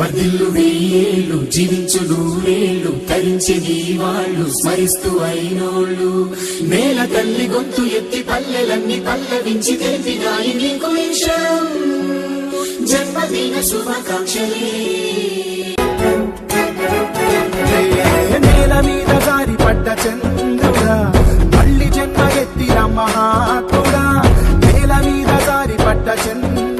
వర్ధిల్లు వెయ్యేళ్ళు జీవించు నూరేళ్ళు తరించి నీ వాళ్ళు స్మరిస్తూ అయినోళ్ళు. నేల తల్లి గొంతు ఎత్తి పల్లెలన్నీ పల్లవించి తెలిపినాయి నీకు జన్మదిన శుభాకాంక్షలే. నేల మీద జారి పడ్డ చంద్రుడా మళ్ళీ జన్మ ఎత్తిన మహాత్ముడా. నేల మీద జారి పడ్డ చంద్రుడా.